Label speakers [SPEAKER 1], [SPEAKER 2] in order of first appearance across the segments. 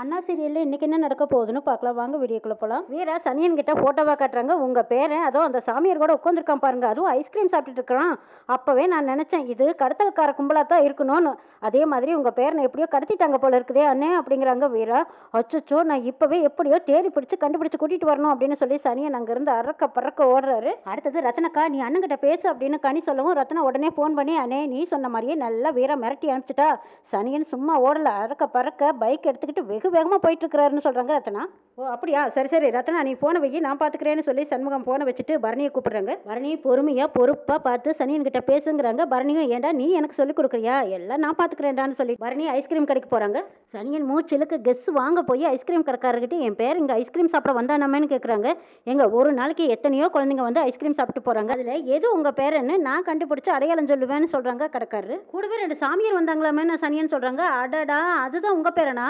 [SPEAKER 1] அண்ணா சீரியலில் இன்றைக்கி என்ன நடக்க போகுதுன்னு பார்க்கலாம். வாங்க வீடியோக்குள்ளே போகலாம் வீரா சனியன் கிட்ட ஃபோட்டோவாக காட்டுறாங்க. உங்கள் பேரன் அதோ அந்த சாமியார் கூட உட்காந்துருக்கான் பாருங்க. அதுவும் ஐஸ்கிரீம் சாப்பிட்டுட்டு இருக்கிறான். அப்போவே நான் நினச்சேன் இது கடத்தல்கார கும்பலாக தான் இருக்கணும்னு. அதே மாதிரி உங்கள் பேரனை எப்படியோ கடத்திட்டாங்க போல இருக்குதே அண்ணே அப்படிங்கிறாங்க வீரா. அச்சோ நான் இப்போவே எப்படியோ தேடி பிடிச்சி கண்டுபிடிச்சு கூட்டிகிட்டு வரணும் அப்படின்னு சொல்லி சனியன் அங்கேருந்து அறக்க பறக்க ஓடுறாரு. அடுத்தது ரத்னக்கா நீ அண்ணன்கிட்ட பேசு அப்படின்னு கனி சொல்லவும் ரத்னா உடனே ஃபோன் பண்ணி அண்ணே நீ சொன்ன மாதிரியே நல்லா வீரா மிரட்டி அனுப்பிச்சிட்டா. சனியன் சும்மா ஓடல. அறக்க பறக்க பைக் எடுத்துக்கிட்டு வெகு வேகமாக போயிட்டுருக்கிறாருன்னு சொல்கிறாங்க ரத்னா. ஓ அப்படியா? சரி சரி ரத்னா நீ ஃபோனை வை. நான் பார்த்துக்கிறேன்னு சொல்லி சண்முகம் ஃபோனை வச்சுட்டு பரணியை கூப்பிட்றாங்க. பரணி பொறுமையாக பொறுப்பாக பார்த்து சனியன்கிட்ட பேசுங்கிறாங்க. பரணியும் ஏன்டா நீ எனக்கு சொல்லி கொடுக்குறியா? எல்லாம் நான் பார்த்துக்கிறேன்டான்னு சொல்லி பரணி ஐஸ்கிரீம் கடைக்கு போகிறாங்க சனியன் மூச்சிலுக்கு கெஸ் வாங்க போய் ஐஸ்கிரீம் கடைக்காரர்கிட்ட என் பேர் இங்கே ஐஸ்கிரீம் சாப்பிட வந்தானாமேன்னு கேட்குறாங்க எங்கள் ஒரு நாளைக்கு எத்தனையோ குழந்தைங்க வந்து ஐஸ்கிரீம் சாப்பிட்டு போகிறாங்க அதில் எது உங்கள் பேருன்னு நான் கண்டுபிடிச்சி அடையாளம் சொல்லுவேன்னு சொல்கிறாங்க கடைக்காரரு. கூடவே ரெண்டு சாமியார் வந்தாங்களாமேன்னு சனியன் சொல்கிறாங்க அடடா அதுதான் உங்கள் பேரனா?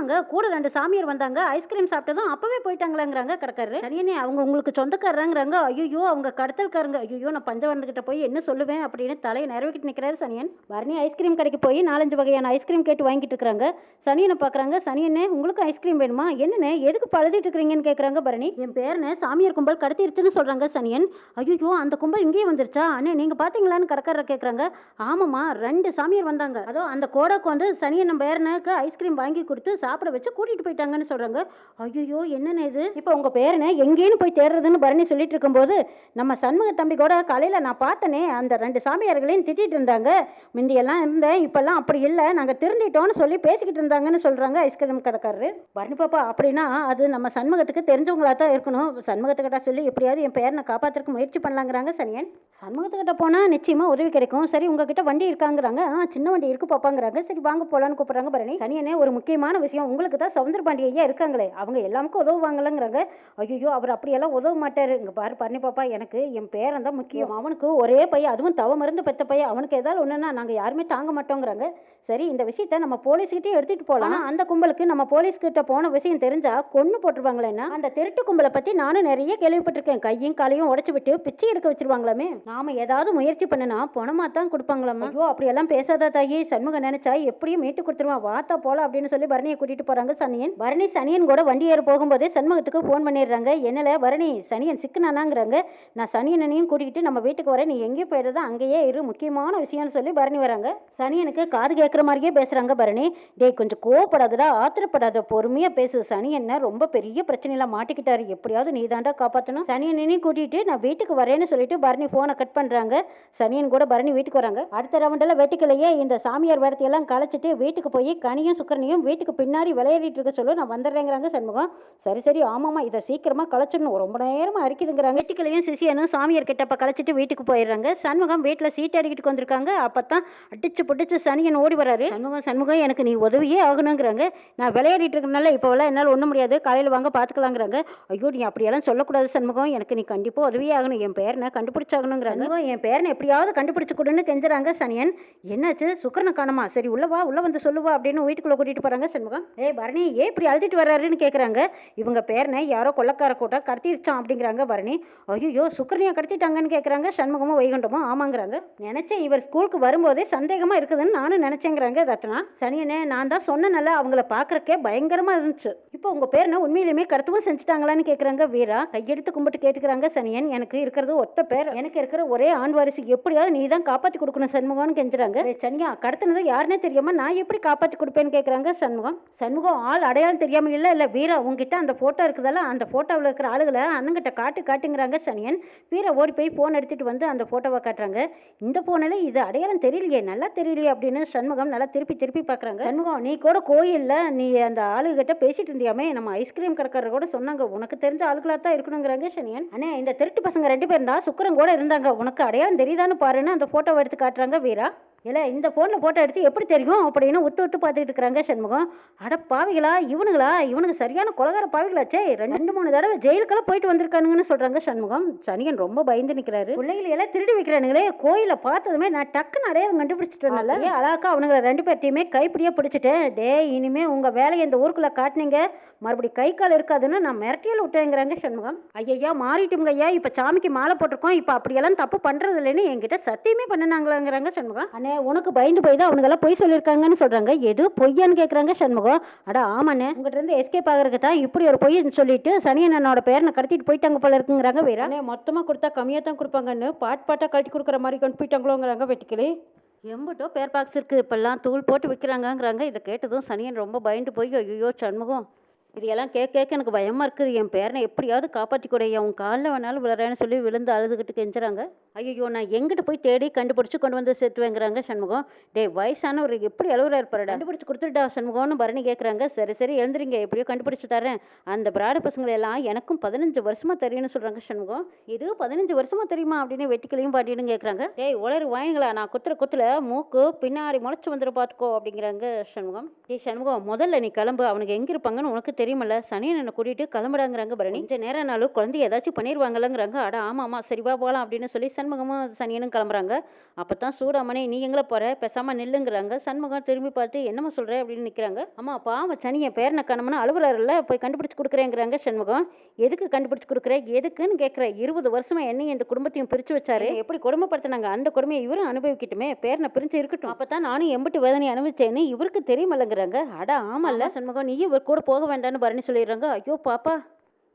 [SPEAKER 1] ஆமாங்க. கூட ரெண்டு சாமியார் வந்தாங்க. ஐஸ்கிரீம் சாப்பிட்டதும் அப்பவே போயிட்டாங்களாங்கிறாங்க கடைக்காரரு சரியனே அவங்க உங்களுக்கு சொந்தக்காரங்கிறாங்க ஐயோ அவங்க கடத்தல்காரங்க. ஐயோ நான் பஞ்சவர்ணக்கிட்ட போய் என்ன சொல்லுவேன் அப்படின்னு தலையை நிறவிக்கிட்டு நிற்கிறாரு சனியன். பரணி ஐஸ்கிரீம் கடைக்கு போய் நாலஞ்சு வகையான ஐஸ்கிரீம் கேட்டு வாங்கிட்டு இருக்கிறாங்க. சனியனை பார்க்குறாங்க. சனியனே உங்களுக்கு ஐஸ்கிரீம் வேணுமா? என்னென்ன எதுக்கு பழுதிட்டு இருக்கிறீங்கன்னு கேட்குறாங்க பரணி. என் பேரனை சாமியார் கும்பல் கடத்திருச்சுன்னு சொல்கிறாங்க சனியன். ஐயோ அந்த கும்பல் இங்கேயே வந்துருச்சா? அண்ணே நீங்கள் பார்த்தீங்களான்னு கடைக்காரரை கேட்குறாங்க ஆமாம்மா ரெண்டு சாமியார் வந்தாங்க. அதோ அந்த கோடைக்கு வந்து சனியன் நம்ம பேரனுக்கு ஐஸ்கிரீம் வாங்கி கொடுத்து சாப்பிட வச்சு கூட்டிகிட்டு போயிட்டாங்கன்னு சொல்கிறாங்க ஐயோ என்னென்ன இது? இப்போ உங்கள் பேரனை எங்கேன்னு போய் தேடுறதுன்னு பரணி சொல்லிட்டு இருக்கும்போது நம்ம சண்முக தம்பி கூட காலையில் நான் பார்த்தனே அந்த ரெண்டு சாமியார்களையும் திட்டிகிட்டு இருந்தாங்க. முந்தியெல்லாம் இருந்தேன் இப்போல்லாம் அப்படி இல்லை நாங்கள் திருந்திட்டோம்னு சொல்லி பேசிக்கிட்டு இருந்தாங்கன்னு சொல்கிறாங்க ஐஸ்கிரீம் கடைக்காரரு. பரணி பாப்பா அப்படின்னா அது நம்ம சண்முகத்துக்கு தெரிஞ்சவங்களா தான் இருக்கணும். சண்முகத்துக்கிட்ட சொல்லி எப்படியாவது என் பேரனை காப்பாற்றுறதுக்கு முயற்சி பண்ணலாங்கிறாங்க சனியன். சண்முகத்துக்கிட்ட போனால் நிச்சயமாக உதவி கிடைக்கும். சரி உங்ககிட்ட வண்டி இருக்காங்கிறாங்க. ஆ சின்ன வண்டி இருக்கு பாப்பாங்கிறாங்க. சரி வாங்க போகலான்னு கூப்பிட்றாங்க பரணி. சனியனே ஒரு முக்கியமான விஷயம் உங்களுக்கு தான் சவுந்தர பாண்டி ஐயா இருக்காங்களே அவங்க எல்லாமுக்கும் உதவுவாங்களங்கிறாங்க ஐயோ அவர் அப்படியெல்லாம் உதவ மாட்டாரு. இங்கே பாரு பரணி பாப்பா எனக்கு என் பேரன் தான் முக்கியம். அவனுக்கு ஒரே பையன் அதுவும் தவ மருந்து பெத்த பையன். அவனுக்கு ஏதாவது ஒன்றுனா நாங்கள் யாருமே தாங்க மாட்டோங்கிறாங்க. சரி இந்த விஷயத்த நம்ம போலீஸ்கிட்டே எடுத்துட்டு போகலாம் அந்த கும்பலுக்கு நம்ம போலீஸ் கிட்ட போன விஷயம் தெரிஞ்சா கொன்னு போட்டுருவாங்களேன்னா அந்த திருட்டு கும்பலை பத்தி நானும் நிறைய கேள்விப்பட்டிருக்கேன். கையும் காலையும் உடைச்சு விட்டு பிச்சை எடுக்க வச்சிருவாங்களாமே. நாம ஏதாவது முயற்சி பண்ணனா பணமா தான் கொடுப்பாங்களாமா? ஐயோ அப்படியெல்லாம் பேசாத தாயி. சண்முகம் நினைச்சா எப்படியும் மீட்டு கொடுத்துருவான். வாத்தா போல அப்படின்னு சொல்லி பரணியை கூட்டிட்டு போறாங்க சனியன். பரணி சனியன் கூட வண்டி ஏற போகும்போது சண்முகத்துக்கு ஃபோன் பண்ணிடுறாங்க. என்னல பரணி சனியன் சிக்கனானாங்கிறாங்க. நான் சனியனையும் கூட்டிகிட்டு நம்ம வீட்டுக்கு வரேன். நீ எங்கேயும் போயிடுறதா அங்கேயே இரு. முக்கியமான விஷயம்னு சொல்லி பரணி வராங்க. சனியனுக்கு காது கேட்குற மாதிரியே பேசுறாங்க பரணி. டேய் கொஞ்சம் கோவப்படாதடா. ஆத்திரப்படாத. பொறுமையா பேசு. சனியன் ரொம்ப பெரிய பிரச்சனையில மாட்டிக்கிட்டாரு. எப்படியாவது நீ தாண்டா காப்பாற்றணும் சனியனையும் கூட்டிட்டு நான் வீட்டுக்கு வரேன்னு சொல்லிட்டு பரணி ஃபோனை கட் பண்றாங்க. சனியன் கூட பரணி வீட்டுக்கு வராங்க. அடுத்த ரவுண்டில் வெட்டிக்கலையே இந்த சாமியார் வரத்தையெல்லாம் கலைச்சிட்டு வீட்டுக்கு போய் கனியும் சுக்கரனையும் வீட்டுக்கு பின்னாடி விளையாடிட்டு இருக்க சொல்லு நான் வந்துடுறேங்கிறாங்க சண்முகம். சரி சரி ஆமாம்மா இதை சீக்கிரமா கலைச்சிடணும். ரொம்ப நேரமா அரிக்குதுங்கிறாங்க. வெட்டிக்கலையும் சிசியனும் சாமியார் கிட்டப்ப கலைச்சிட்டு வீட்டுக்கு போயிடுறாங்க. சண்முகம் வீட்டில் சீட் அடிக்கிட்டு வந்திருக்காங்க அப்பதான் அடிச்சு பிடிச்சு சனியன் ஓடி வராரு சண்முகம் சண்முகம் எனக்கு நீ உதவியே ஆகணுங்கிறாங்க. நான் விளையாடிட்டு இருக்கனால இப்போவெல்லாம் என்னால் ஒன்றும் முடியாது. காலையில் வாங்க பார்த்துக்கலாங்கிறாங்க ஐயோ நீ அப்படியெல்லாம் சொல்லக்கூடாது சண்முகம். எனக்கு நீ கண்டிப்பாக உதவியே ஆகணும். என் பேரனை கண்டுபிடிச்சாகணுங்கிறாங்க. என் பேரனை எப்படியாவது கண்டுபிடிச்சு கொடுன்னு கெஞ்சுறாங்க சனியன். என்னாச்சு? சுக்கரனை காணமா? சரி உள்ளவா உள்ள வந்து சொல்லுவா அப்படின்னு வீட்டுக்குள்ள கூட்டிட்டு போறாங்க சண்முகம். ஏய் பரணி ஏன் இப்படி அழுதுட்டு வர்றாருன்னு கேக்குறாங்க. இவங்க பேரனை யாரோ கொள்ளக்கார கூட்டம் கடத்திருச்சான் அப்படிங்கிறாங்க பரணி. ஐயோ சுக்கரனியா கடத்திட்டாங்கன்னு கேட்குறாங்க சண்முகமும் வைகுண்டமும் ஆமாங்கிறாங்க. நினைச்சேன் இவர் ஸ்கூலுக்கு வரும்போதே சந்தேகமா இருக்குதுன்னு நானும் நினைச்சேங்கிறாங்க ரத்னா. சனியனே நான் தான் சொன்னனால அவங்கள பார்க்குறக்கே பயங்கரமா இருந்துச்சு. இப்போ உங்க பேரனை உண்மையிலுமே கடத்தவும் செஞ்சுட்டாங்களான்னு கேட்குறாங்க வீரா. கையெடுத்து கும்பிட்டு கேட்டுக்கிறாங்க சனியன். எனக்கு இருக்கிறது ஒத்த பேர். எனக்கு இருக்கிற ஒரே ஆண் வாரிசு. எப்படியாவது நீ தான் காப்பாத்தி கொடுக்கணும் சண்முகம்னு கெஞ்சுறாங்க. சனியா கடத்தினது யாருன்னே தெரியாமல் நான் எப்படி காப்பாற்றி கொடுப்பேன்னு கேட்குறாங்க சண்முகம். சண்முகம் ஆள் அடையாளம் தெரியாமல் இல்லை இல்லை வீரா உங்ககிட்ட அந்த ஃபோட்டோ இருக்குதல்ல அந்த ஃபோட்டோவில் இருக்கிற ஆளுகளை அண்ணங்கிட்ட காட்டு காட்டுங்கிறாங்க சனியன். வீரா ஓடி போய் ஃபோன் எடுத்துகிட்டு வந்து அந்த ஃபோட்டோவை காட்டுறாங்க. இந்த ஃபோனில் இது அடையாளம் தெரியலையே நல்லா தெரியலையே அப்படின்னு சண்முகம் நல்லா திருப்பி திருப்பி பார்க்குறாங்க சண்முகம் நீ கூட கோயிலில் நீ அந்த ஆளுகிட்ட பேசிட்டு இருந்தியாமே நம்ம ஐஸ்கிரீம் கடைக்காரர் கூட சொன்னாங்க. உனக்கு தெரிஞ்ச ஆளுகளாக தான் இருக்கணுங்கிறாங்க சனியன். அண்ணே இந்த திருட்டு பசங்க ரெண்டு பேரும் தான் சுக்கரம் கூட இருந்தாங்க. உனக்கு அடையாளம் தெரியுதான்னு பாருன்னு அந்த ஃபோட்டோவை எடுத்து காட்டுறாங்க வீரா. இல்லை இந்த ஃபோனில் ஃபோட்டோ எடுத்து எப்படி தெரியும் அப்படின்னு உத்து உத்து பார்த்துக்கிட்டு இருக்கிறாங்க சண்முகம். அட பாவிகளா இவனுங்களா? இவனுக்கு சரியான கொலகார பாவிகளாச்சே. ரெண்டு மூணு தடவை ஜெயிலுக்கெல்லாம் போயிட்டு வந்திருக்கானுங்கன்னு சொல்கிறாங்க சண்முகம். சனியன் ரொம்ப பயந்து நிற்கிறாரு பிள்ளைகளை எல்லாம் திருடி வைக்கிறானுங்களே. கோயிலை பார்த்ததுமே நான் டக்குன்னு அடையாளம் கண்டுபிடிச்சிட்டேன்ல ஏ அழகா அவனுங்களை ரெண்டு பேர்த்தையுமே கைப்பிடியே பிடிச்சிட்டேன். டே இனிமே உங்கள் வேலையை இந்த ஊருக்குள்ளே காட்டினீங்க. மறுபடியும் கை கால் இருக்காதுன்னு நான் மிரட்டியல் விட்டேங்கிறாங்க சண்முகம். ஐயா மாறிட்டுங்க ஐயா. இப்போ சாமிக்கு மாலை போட்டிருக்கோம். இப்போ அப்படியெல்லாம் தப்பு பண்ணுறது இல்லைன்னு என்கிட்ட சத்தியமே பண்ணினாங்களாங்கிறாங்க சண்முகம். அண்ணே அண்ணே உனக்கு பயந்து போய் தான் அவனுங்கெல்லாம் பொய் சொல்லியிருக்காங்கன்னு சொல்றாங்க. எது? பொய்யான்னு கேட்குறாங்க சண்முகம். அட ஆமாண்ணே. உங்ககிட்ட இருந்து எஸ்கேப் ஆகிறதுக்கு தான் இப்படி ஒரு பொய்ன்னு சொல்லிட்டு சனியன் என்னோட பேரனை கடத்திட்டு போயிட்டாங்க போல இருக்குங்கிறாங்க வீரா. அண்ணே மொத்தமாக கொடுத்தா கம்மியாக தான் கொடுப்பாங்கன்னு பாட் பாட்டாக கழட்டி கொடுக்குற மாதிரி கொண்டு போயிட்டாங்களோங்கிறாங்க வெட்டிக்கிளி. எம்பிட்டோ பேர் பாக்ஸ் இருக்குது இப்போல்லாம் தூள் போட்டு விற்கிறாங்கங்கிறாங்க இதை கேட்டதும் சனியன் ரொம்ப பயந்து போய் ஐயோ சண்முகம் இதையெல்லாம் கேட்க கேட்க எனக்கு பயமாக இருக்குது. என் பேரனை எப்படியாவது காப்பாற்றி கூட உன் காலில் வேணாலும் விழுறேன்னு சொல்லி விழுந்து அழுதுகிட்டு கெஞ்சுறாங்க. ஐயோ நான் எங்கிட்ட போய் தேடி கண்டுபிடிச்சு கொண்டு வந்து சேர்த்துவேங்கிறாங்க சண்முகம். டே வயசானவர் எப்படி அளவில் இருப்பார் கண்டுபிடிச்சு கொடுத்துட்டா சண்முகம்னு பரணி கேட்குறாங்க சரி சரி எழுந்துறீங்க எப்படியோ கண்டுபிடிச்சு தரேன் அந்த பிராட பசங்களை எல்லாம் எனக்கும் பதினஞ்சு வருஷமா தெரியும்னு சொல்கிறாங்க சண்முகம். இது பதினஞ்சு வருஷமா தெரியுமா அப்படின்னு வெட்டிக்கலையும் பாட்டின்னு கேட்குறாங்க டேய் உளறு வாயினுங்களா நான் குத்துற குத்துல மூக்கு பின்னாடி முளைச்சு வந்துட பார்த்துக்கோ அப்படிங்கிறாங்க சண்முகம். டேய் சண்முகம் முதல்ல நீ கிளம்பு. அவனுக்கு எங்கே இருப்பாங்கன்னு உனக்கு தெரியுமல்ல? சனியன் என்னை கூட்டிட்டு கிளம்புறாங்கிறாங்க பரணி இந்த நேரம்னாலும் குழந்தை ஏதாச்சும் பண்ணிடுவாங்கல்லங்கிறாங்க அட ஆமா ஆமா சரி வா போகலாம் அப்படின்னு சொல்லி சண்முகமும் சனியனும் கிளம்புறாங்க. அப்போ தான் சூடாமணி நீ எங்களை போற? பேசாம நில்லுங்கிறாங்க. சண்முகம் திரும்பி பார்த்து என்னம்மா சொல்ற? அப்படின்னு நிற்கிறாங்க அம்மா பாவம் சனியன் பேரனை காணோம்னா அழுவுறாருல்ல போய் கண்டுபிடிச்சு கொடுக்குறேங்கிறாங்க. சண்முகம் எதுக்கு கண்டுபிடிச்சு கொடுக்குற? எதுக்குன்னு கேட்குற இருபது வருஷமா என்னையும் இந்த குடும்பத்தையும் பிரிச்சு வச்சாரு. எப்படி கொடுமைப்படுத்தினாங்க? அந்த கொடுமையை இவரும் அனுபவிக்கட்டுமே. பேரனை பிரிஞ்சு இருக்கட்டும். அப்பதான் நானும் எம்பிட்டு வேதனை அனுபவிச்சேன்னு இவருக்கு தெரியுமல்லங்கிறாங்க. அட ஆமல்ல சண்முகம் நீயும் இவர் கூட போக வேண்டாம்னு பரணி சொல்லிடுறாங்க. ஐயோ பாப்பா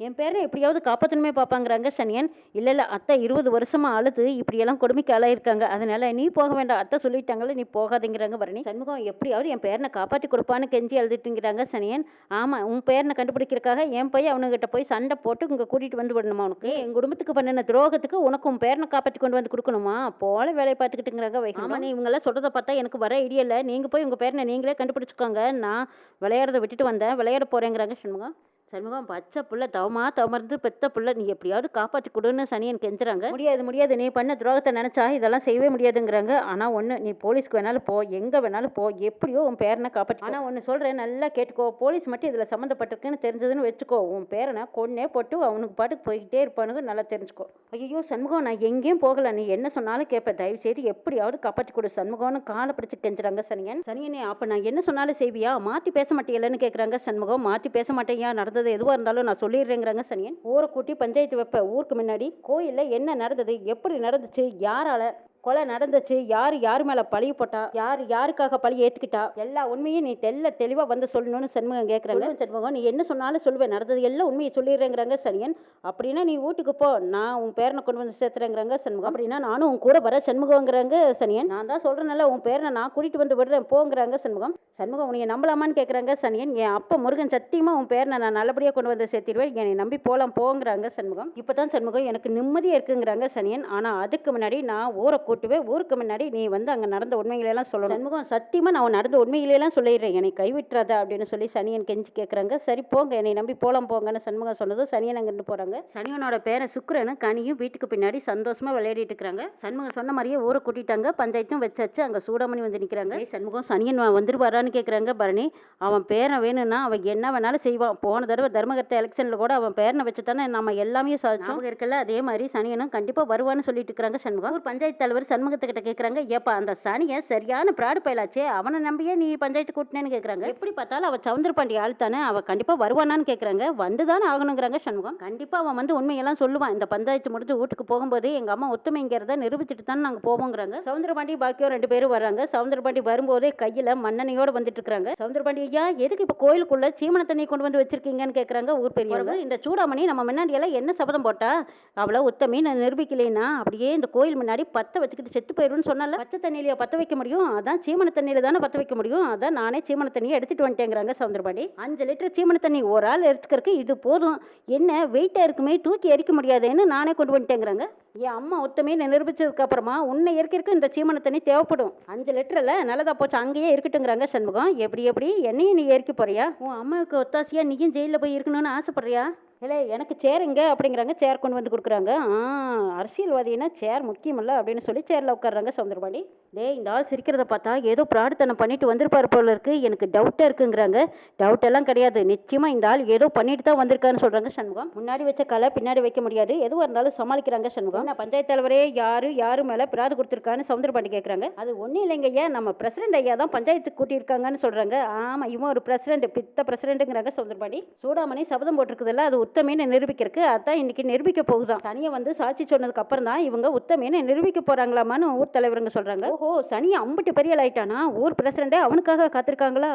[SPEAKER 1] என் பேரை எப்படியாவது காப்பாற்றணுமே பார்ப்பாங்கிறாங்க சனியன். இல்லை இல்லை அத்தை இருபது வருஷமா அழுது இப்படியெல்லாம் கொடுமைக்கு ஆளாயிருக்காங்க அதனால நீ போக வேண்டாம். அத்தை சொல்லிட்டாங்கல்ல நீ போகாதீங்கிறாங்க பரணி. சண்முகம் எப்படியாவது என் பேரனை காப்பாற்றி கொடுப்பான்னு கெஞ்சி எழுதிட்டுங்கிறாங்க சனியன். ஆமாம் உன் பேரனை கண்டுபிடிக்கிறதுக்காக என் பையன் அவனுகிட்ட போய் சண்டை போட்டு இங்கே கூட்டிகிட்டு வந்து விடணுமா உனக்கு? என் குடும்பத்துக்கு பண்ணின துரோகத்துக்கு உனக்கு உன் பேரனை காப்பாற்றி கொண்டு வந்து கொடுக்கணுமா? போல வேலையை பார்த்துக்கிட்டுங்கிறாங்க ஆமாம் நீ இவங்கெல்லாம் சொல்கிறத பார்த்தா எனக்கு வர ஐடியா இல்லை. நீங்கள் போய் உங்கள் பேரனை நீங்களே கண்டுபிடிச்சிக்கோங்க. நான் விளையாடுறத விட்டுட்டு வந்தேன். விளையாட போகிறேங்கிறாங்க சண்முகம். சண்முகம் பச்சை புள்ள தவமா தவமருந்து பெத்த புள்ள நீ எப்படியாவது காப்பாற்றி கொடுன்னு சனியன் கெஞ்சுறாங்க. முடியாது முடியாது. நீ பண்ண துரோகத்தை நினைச்சா இதெல்லாம் செய்யவே முடியாதுங்கிறாங்க. ஆனா ஒண்ணு நீ போலீஸ்க்கு வேணாலும் போ எங்க வேணாலும் போ எப்படியோ உன் பேரனை காப்பாற்றி ஆனா ஒன்னு சொல்றேன் நல்லா கேட்டுக்கோ. போலீஸ் மட்டும் இதுல சம்மந்தப்பட்டிருக்குன்னு தெரிஞ்சதுன்னு வச்சுக்கோ. உன் பேரனை கொன்னே போட்டு அவனுக்கு பாட்டுக்கு போய்கிட்டே இருப்பானுங்க நல்லா தெரிஞ்சுக்கோ. ஐயோ சண்முகம் நான் எங்கேயும் போகல. நீ என்ன சொன்னாலும் கேட்பேன் தயவு செய்து எப்படியாவது காப்பாற்றி கொடு. சண்முகம்னு காலை பிடிச்சு கெஞ்சுறாங்க சனியன். சனியனே அப்ப நான் என்ன சொன்னாலும் செய்வியா? மாத்தி பேச மாட்டேங்கலன்னு கேக்குறாங்க சண்முகம். மாத்தி பேச மாட்டேயா நடந்தது எதுவாக இருந்தாலும் நான் சொல்லிடுறேங்கிறாங்க சனியன். ஊரை கூட்டி பஞ்சாயத்து வைப்ப. ஊருக்கு முன்னாடி கோயிலில் என்ன நடந்தது? எப்படி நடந்துச்சு? யாரால? கொலை நடந்துச்சு யார் யார் மேலே பழி போட்டா யார் யாருக்காக பழி ஏற்றுக்கிட்டா எல்லா உண்மையும் நீ தெல்ல தெளிவாக வந்து சொல்லணும்னு சண்முகம் கேட்குறாங்க சண்முகம் நீ என்ன சொன்னாலும் சொல்லுவேன் நடந்தது எல்லாம் உண்மையை சொல்லிடுறேங்கிறாங்க சனியன். அப்படின்னா நீ வீட்டுக்கு போ நான் உன் பேரனை கொண்டு வந்து சேர்த்துறேங்கிறாங்க சண்முகம். அப்படின்னா நானும் உன் கூட வர சண்முகங்கிறாங்க சனியன். நான் தான் சொல்கிறேன்ல உன் பேரனை நான் கூட்டிகிட்டு வந்து விடுறேன் போங்கிறாங்க சண்முகம். சண்முகம் உன்னை நம்பலாமான்னு கேட்குறாங்க சனியன். என் அப்பா முருகன் சத்தியமாக உன் பேரனை நான் நல்லபடியாக கொண்டு வந்து சேர்த்திடுவேன் என்னை நம்பி போகலாம் போங்கிறாங்க சண்முகம். இப்போ தான் சண்முகம் எனக்கு நிம்மதியாக இருக்குங்கிறாங்க சனியன். ஆனால் அதுக்கு முன்னாடி நான் ஊரை கூட்டுவே ஊருக்கு முன்னாடி நீ வந்து அங்கே நடந்த உண்மைகளெல்லாம் சொல்லணும். சண்முகம் சத்தியமாக நான் நடந்த உண்மைகளெல்லாம் சொல்லிடுறேன். என்னை கைவிட்டுறாத அப்படின்னு சொல்லி சனியன் கெஞ்சி கேட்குறாங்க சரி போங்க. என்னை நம்பி போலாம் போங்கன்னு சண்முகம் சொன்னது சனியன் அங்கிருந்து போகிறாங்க சனியனோட பேரை சுக்கிரனும் கனியும் வீட்டுக்கு பின்னாடி சந்தோஷமா விளையாடிட்டு இருக்கிறாங்க சண்முகம் சொன்ன மாதிரியே ஊரை கூட்டிட்டாங்க. பஞ்சாயத்தும் வச்சாச்சு. அங்கே சூடாமணி வந்து நிற்கிறாங்க சண்முகம் சனியன் வந்துருவாரான்னு கேட்குறாங்க பரணி. அவன் பேரன் வேணும்னா அவன் என்ன வேணாலும் செய்வான். போன தடவை தர்மகர்த்த எலெக்ஷனில் கூட அவன் பேரனை வச்சு தானே நம்ம எல்லாமே சாதிச்சோம். இருக்கல அதே மாதிரி சனியனும் கண்டிப்பாக வருவான்னு சொல்லிட்டு இருக்கிறாங்க சண்முகம். ஒரு பஞ்சாயத்து தலைவர் சண்முகத்துக்கிட்ட கேட்குறாங்க ஏப்பா அந்த சனியன் சரியான பிராடு பயலாச்சே அவனை நம்பியே நீ பஞ்சாயத்து கூட்டினேன்னு கேட்குறாங்க எப்படி பார்த்தாலும் அவன் சவுந்தரபாண்டி ஆள் தானே அவன் கண்டிப்பாக வருவானான்னு கேட்குறாங்க வந்து தானே ஆகணுங்கிறாங்க சண்முகம். கண்டிப்பாக அவன் வந்து உண்மையெல்லாம் சொல்லுவான். இந்த பஞ்சாயத்து முடிஞ்சு வீட்டுக்கு போகும்போது எங்கள் அம்மா ஒத்துமைங்கிறத நிரூபிச்சுட்டு தானே நாங்கள் போவோங்கிறாங்க. சவுந்தரபாண்டி பாக்கியம் ரெண்டு பேரும் வராங்க. சவுந்தரபாண்டி வரும்போதே கையில் மண்ணெண்ணையோட வந்துட்டு இருக்காங்க. சவுந்தரபாண்டி ஐயா எதுக்கு இப்போ கோயிலுக்குள்ள சீமன தண்ணி கொண்டு வந்து வச்சிருக்கீங்கன்னு கேட்குறாங்க ஊர் பெரியவங்க. இந்த சூடாமணி நம்ம முன்னாடி எல்லாம் என்ன சபதம் போட்டா? அவளை உத்தமி நான் நிரூபிக்கலைன்னா அப்படியே இந்த கோயில் முன்னாடி பத்த வச்சுக்கிட்டு செத்து போயிடும்னு சொன்னால பச்சை தண்ணியிலையா பற்ற வைக்க முடியும்? அதான் சீமன தண்ணியில தானே பத்த வைக்க முடியும்? அதான் நானே சீமன தண்ணியை எடுத்துட்டு வந்துட்டேங்கிறாங்க சவுந்தரபாண்டி. அஞ்சு லிட்டர் சீமன தண்ணி ஒரு ஆள் எடுத்துக்கிறதுக்கு இது போதும். என்ன வெயிட்டாக இருக்குமே? தூக்கி எரிக்க முடியாதுன்னு நானே கொண்டு வந்துட்டேங்கிறாங்க. என் அம்மா ஒத்தமே நிரூபிச்சதுக்கு அப்புறமா உன்னை இயற்கைக்கு இந்த சீமன தண்ணி தேவைப்படும். அஞ்சு லிட்டர்ல நல்லதா போச்சு அங்கேயே இருக்கட்டுங்கிறாங்க சண்முகம். எப்படி எப்படி? என்னையும் நீ எரிக்க போறியா? உன் அம்மாவுக்கு ஒத்தாசியா நீயும் ஜெயிலில் போய் இருக்கணும்னு ஆசைப்படுறியா? இல்லை எனக்கு சேர் அப்படிங்கிறாங்க. சேர் கொண்டு வந்து கொடுக்குறாங்க. ஆ அரசியல்வாதினா சேர் முக்கியமில்ல அப்படின்னு சொல்லி சேரில் உட்கார்றாங்க சவுந்தரபாண்டி டே இந்த ஆள் சிரிக்கிறத பார்த்தா ஏதோ பிராடுத்தனம் பண்ணிட்டு வந்திருப்பாரு போல இருக்கு. எனக்கு டவுட்டாக இருக்குங்கிறாங்க. டவுட் எல்லாம் கிடையாது. நிச்சயமாக இந்த ஆள் ஏதோ பண்ணிட்டு தான் வந்திருக்காருன்னு சொல்கிறாங்க சண்முகம். முன்னாடி வச்ச கலை பின்னாடி வைக்க முடியாது. எதுவாக இருந்தாலும் சமாளிக்கிறாங்க சண்முகம். என்ன பஞ்சாயத்து தலைவரே யாரு யாரு மேல பிராது கொடுத்துருக்கான்னு சவுந்தரபாண்டி கேக்குறாங்க. அது ஒன்றும் இல்லைங்க ஐயா நம்ம பிரசிடண்ட் ஐயா தான் பஞ்சாயத்துக்கு கூட்டியிருக்காங்கன்னு சொல்றாங்க. ஆமா இவன் ஒரு பிரசிடண்ட் பித்த பிரசிடண்ட்டுங்கிறாங்க சவுந்தரபாண்டி சூடாமணி சபதம் போட்டிருக்குதுல்ல அது உத்தமின்னு நிரூபிக்கிறதுக்கு அதான் இன்னைக்கு நிரூபிக்க போகுதான். சனியை வந்து சாட்சி சொன்னதுக்கு அப்புறம் தான் இவங்க உத்தமின்னு நிரூபிக்க போறாங்களாமான்னு ஊர் தலைவருங்க சொல்றாங்க. ஓஹோ சனி அம்பிட்டு பெரிய ஆயிட்டானா ஊர் பிரசிடண்டே அவனுக்காக காத்திருக்காங்களா?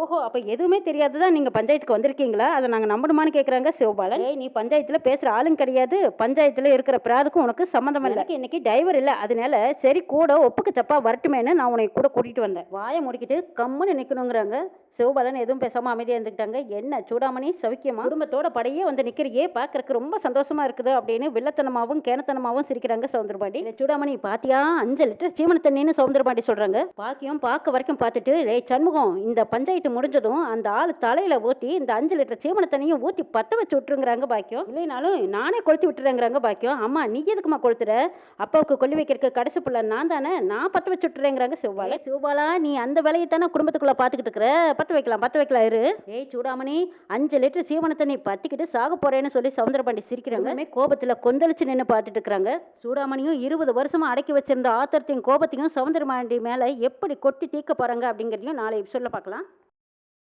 [SPEAKER 1] ஓஹோ அப்போ எதுவுமே தெரியாததான் நீங்கள் பஞ்சாயத்துக்கு வந்திருக்கீங்களா? அதை நாங்கள் நம்பணுமான்னு கேட்குறாங்க சிவபாலன். ஏய் நீ பஞ்சாயத்தில் பேசுகிற ஆளும் கிடையாது. பஞ்சாயத்தில் இருக்கிற பிராதுக்கும் உனக்கு சம்மந்தம் இல்லை. இன்னைக்கு டிரைவர் இல்லை. அதனால சரி கூட ஒப்புக்கு தப்பா வரட்டுமேன்னு நான் உன்னை கூட கூட்டிகிட்டு வந்தேன். வாயை முடிக்கிட்டு கம்முன்னு நிற்கணுங்கிறாங்க சிவபாலன் எதுவும் பேசாமல் அமைதியாக இருந்துக்கிட்டாங்க. என்ன சூடாமணி சவிக்கியமா? குடும்பத்தோட படையே வந்து நிற்கிறியே பார்க்கறக்கு ரொம்ப சந்தோஷமா இருக்குது அப்படின்னு வில்லத்தனமாவும் கேனத்தனமாவும் சிரிக்கிறாங்க சவுந்தரபாண்டி சூடாமணி பாத்தியா? அஞ்சு லிட்டர் சீமன தண்ணின்னு சவுந்தரபாண்டி சொல்றாங்க. பாக்கியம் பார்க்க வரைக்கும் பார்த்துட்டு ஏய் சண்முகம் இந்த பஞ்சாயத்து முடிஞ்சதும் அந்த ஆள் தலையில ஊத்தி இந்த அஞ்சு லிட்டர் சீமன தண்ணியும் ஊத்தி பத்த வச்சு விட்டுருங்கிறாங்க பாக்கியம். இல்லைனாலும் நானே கொளுத்தி விட்டுறேங்கிறாங்க பாக்கியம். அம்மா நீ எதுக்குமா கொளுத்துற? அப்பாவுக்கு கொல்லி வைக்கிறதுக்கு கடைசி பிள்ளை நான் தானே? நான் பத்த வச்சு விட்டுறேங்கிறாங்க சிவபாலா சிவபாலா நீ அந்த வேலையை தானே குடும்பத்துக்குள்ள பார்த்துக்கிட்டு இருக்கிற? பத்த வைக்கலாம் பத்த வைக்கலாம் இரு. ஏய் சூடாமணி அஞ்சு லிட்டர் சீவன தண்ணி பத்திக்கிட்டு சாக போறேன்னு சொல்லி சவுந்தரபாண்டி சிரிக்கிறாங்க. கோபத்துல கொந்தளிச்சு நின்று பார்த்துட்டு இருக்கிறாங்க. சூடாமணியும் இருபது வருஷமா அடக்கி வச்சிருந்த ஆத்திரத்தையும் கோபத்தையும் சவுந்தரபாண்டி மேல எப்படி கொட்டி தீர்க்க போறாங்க அப்படிங்கிறதையும் நாளை சொல்ல பார்க்கலாம்